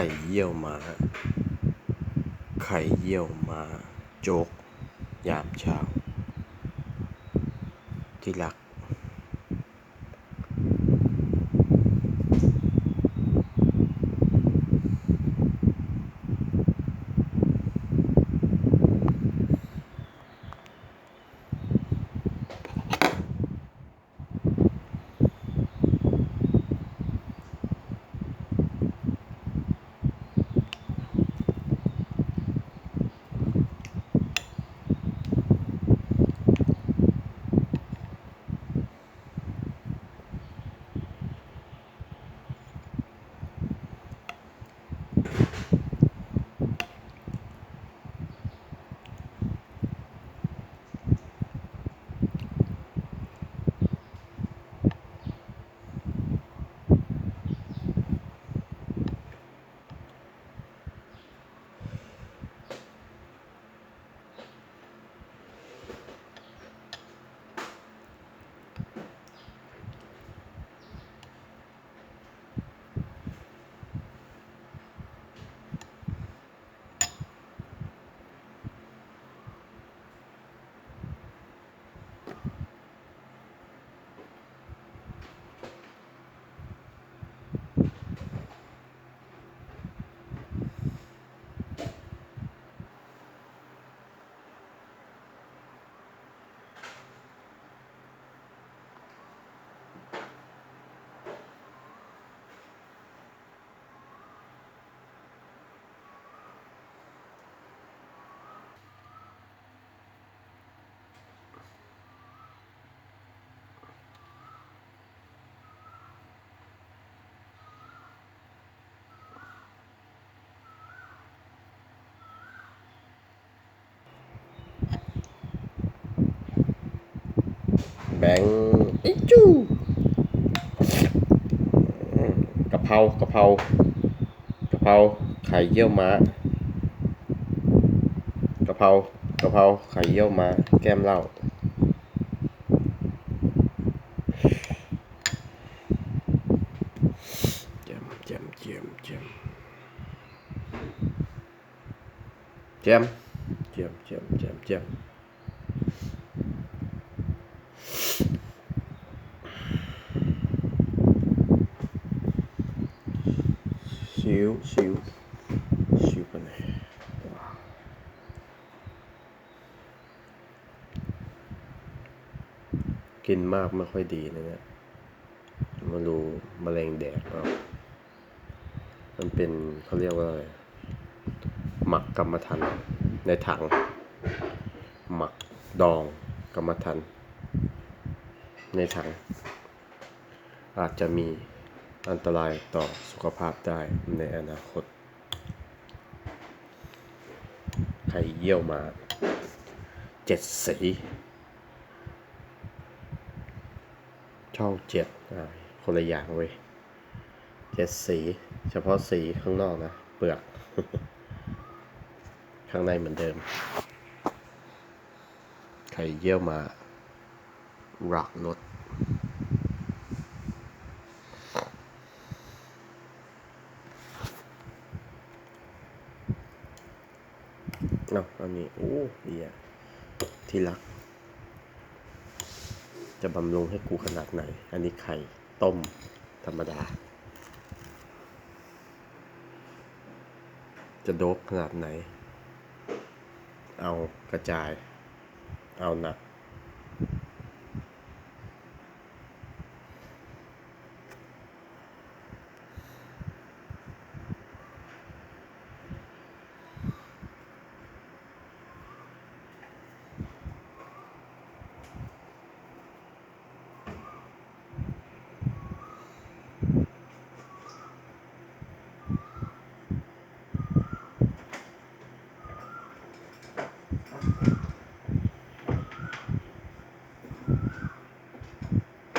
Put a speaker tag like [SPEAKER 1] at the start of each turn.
[SPEAKER 1] ข่เยี่ยวม้า ไข่เยี่ยวม้า โจ๊ก ยามเช้า ที่รัก แบงค์อิจูกะเพรากะเพรากะเพราไข่เยี่ยวม้ากะเพรากะเพราไข่เยี่ยวม้า แก้มเหล้าเจมเจมเจมเจมเจมเจมเจมเจมเจม ชิวชิวชิวไปไหนกินมากไม่ค่อยดีนะเนี่ยมารู้มะเร็งแดกเปล่ามันเป็นเขาเรียกว่าอะไรหมักกรรมฐานในถัง หมักดองกรรมฐานในถัง อาจจะมี อันตรายต่อสุขภาพได้ในอนาคตไข่เยี่ยวมาเจ็ดสี ช่องเจ็ดคนละอย่างเว้ยเจ็ดสี เฉพาะสีข้างนอกนะ เปลือก ข้างในเหมือนเดิมไข่เยี่ยวมารักรถ เอาะอันนี้โอ้เฮียที่รัก จะบำรุงให้กูขนาดไหน อันนี้ไข่ต้มธรรมดา จะโดบขนาดไหน เอากระจาย เอาหนัก